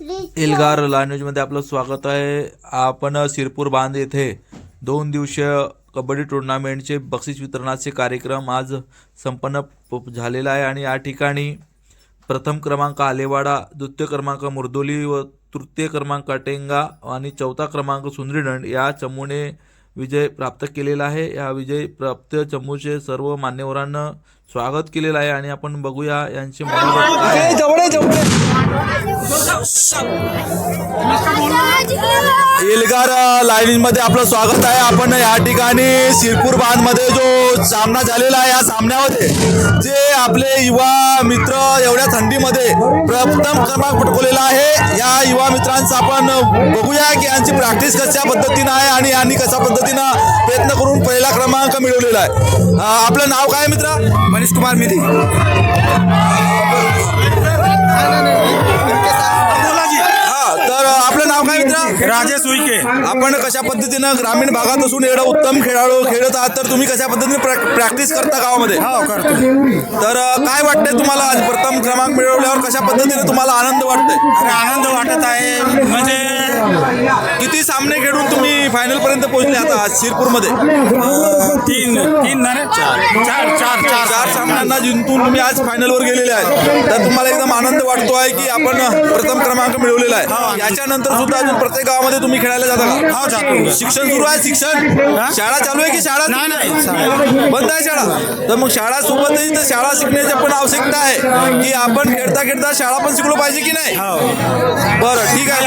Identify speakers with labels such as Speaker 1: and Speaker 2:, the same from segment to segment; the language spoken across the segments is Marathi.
Speaker 1: एल्गारमध्ये आपलं स्वागत आहे. आपण सिरपूर बांध येथे दोन दिवसीय कबड्डी टुर्नामेंटचे बक्षीस वितरणाचे कार्यक्रम आज संपन्न झालेला आहे आणि या ठिकाणी प्रथम क्रमांक आलेवाडा द्वितीय क्रमांक मुर्दोली व तृतीय क्रमांक कटेंगा आणि चौथा क्रमांक सुंदरीडंड या चमूने विजय प्राप्त केलेला आहे. या विजय प्राप्त चमूचे सर्व मान्यवरांना स्वागत केलेलं आहे आणि आपण बघूया यांचे.
Speaker 2: एल्गार लाईन मध्ये आपलं स्वागत आहे. आपण या ठिकाणी सिरपूर बांधमध्ये जो सामना झालेला आहे या सामन्यामध्ये जे आपले युवा मित्र एवढ्या थंडीमध्ये प्रथम क्रमांक पटकवलेला आहे. या युवा मित्रांचा आपण बघूया की यांची प्रॅक्टिस कशा पद्धतीनं आहे आणि यांनी कशा पद्धतीनं प्रयत्न करून पहिला क्रमांक मिळवलेला आहे. आपलं नाव काय मित्रा? मनीष कुमार मिरी. आपण कशा पद्धतीनं ग्रामीण भागात असून एवढा उत्तम खेळाडू खेळत आहात तर तुम्ही कशा पद्धतीने प्रॅ- प्रॅक्टिस करता गावामध्ये?
Speaker 3: हो करतो.
Speaker 2: तर काय वाटतंय तुम्हाला? आज प्रथम क्रमांक मिळवल्यावर कशा पद्धतीने तुम्हाला आनंद वाटतंय?
Speaker 3: आनंद वाटत आहे. म्हणजे
Speaker 2: किती सामने खेळून तुम्ही फायनल पर्यंत पोहोचले आता आज शिरपूरमध्ये?
Speaker 3: तीन. तीन ना? चार. चार चार चार.
Speaker 2: चार सामन्यांना जिंकून तुम्ही आज फायनलवर गेलेले आहेत. तर तुम्हाला एकदम आनंद वाटतो आहे की आपण प्रथम क्रमांक मिळवलेला आहे. याच्यानंतर सुद्धा अजून प्रत्येक गावामध्ये तुम्ही खेळायला जाता का?
Speaker 3: हो जातो.
Speaker 2: शिक्षण सुरू आहे शिक्षण? शाळा चालू आहे की शाळा?
Speaker 3: नाही
Speaker 2: बंद आहे शाळा? तर मग शाळा सोबतही तर शाळा शिकण्याची पण आवश्यकता आहे की आपण खेळता खेळता शाळा पण शिकलो पाहिजे की नाही?
Speaker 3: हो.
Speaker 2: बरं ठीक आहे.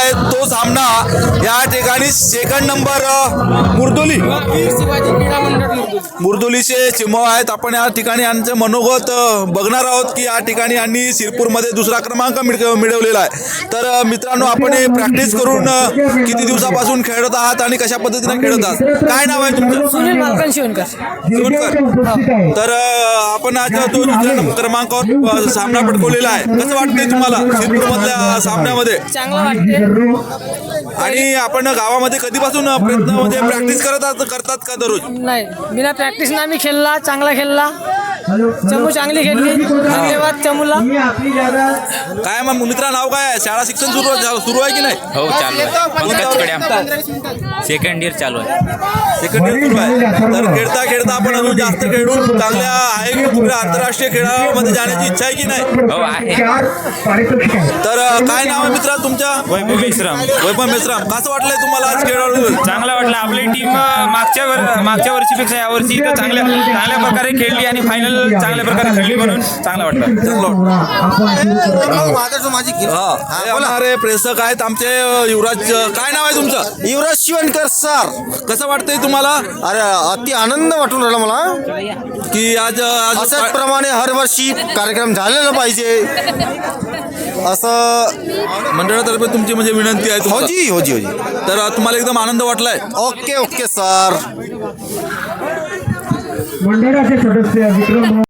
Speaker 2: तो सामना या ठिकाणी सेकंड नंबर मुर्दोली. मुर्दोलीचे चिमो आहेत. आपण या ठिकाणी यांचे मनोगत बघणार आहोत की या ठिकाणी यांनी सिरपूरमध्ये दुसरा क्रमांक मिळ- मिळवलेला आहे. तर मित्रांनो आपण हे प्रॅक्टिस करून किती दिवसापासून खेळत आहात आणि कशा पद्धतीने खेळत आहात? काय नाव आहे तुमचं?
Speaker 4: शिवणकर.
Speaker 2: तर आपण आज तो दुसऱ्या क्रमांकावर सामना पटकवलेला आहे. कसं वाटतंय तुम्हाला सिरपूर मधल्या सामन्यामध्ये?
Speaker 4: चांगलं वाटते
Speaker 2: आणि आपण गावामध्ये कधीपासून प्रयत्न म्हणजे प्रॅक्टिस करत आहात- करतात का दररोज?
Speaker 4: नाही बिना प्रॅक्टिस आम्ही खेळला चांगला खेळला. चमू चांगली खेळली. धन्यवाद चमूला.
Speaker 2: काय मग मित्रा नाव काय शाळा शिक्षण सुरू सुरू आहे की नाही?
Speaker 5: हो चालू आहे. सेकंड इयर चालू आहे.
Speaker 2: सेकंड इयर सुरू आहे. तर खेळता खेळता आपण अजून जास्त खेळून चांगल्या आहे की कुठल्या आंतरराष्ट्रीय खेळामध्ये जाण्याची इच्छा आहे की नाही?
Speaker 5: हो आहे.
Speaker 2: तर काय नाव आहे मित्रा तुमच्या?
Speaker 3: वैभव विश्राम.
Speaker 2: वैभव मेश्राम कसं वाटलंय तुम्हाला आज खेळाडू
Speaker 3: चांगला वाटला. आपली टीम मागच्या वर मागच्या वर्षीपेक्षा या वर्षी इथं चांगल्या चांगल्या प्रकारे खेळली आणि फायनल चांगल्या प्रकारे खेळली म्हणून चांगला वाटलं.
Speaker 2: हा हे. प्रेक्षक आहेत आमचे युवराज काय नाव आहे तुमचं?
Speaker 6: युवराज शिवणकर सर.
Speaker 2: कसं वाटतंय तुम्हाला?
Speaker 6: अरे अति आनंद वाटून राहिला मला
Speaker 2: की आज आज
Speaker 6: अशाच प्रमाणे हर वर्षी कार्यक्रम झालेला पाहिजे. असं
Speaker 2: मंडळातर्फे तुमची म्हणजे विनंती आहे तुम्हाला.
Speaker 6: होजी होजी होजी.
Speaker 2: तर अ, तुम्हाला एकदम आनंद वाटलाय?
Speaker 6: Okay okay sir.
Speaker 7: मंडळाचे सदस्य विक्रम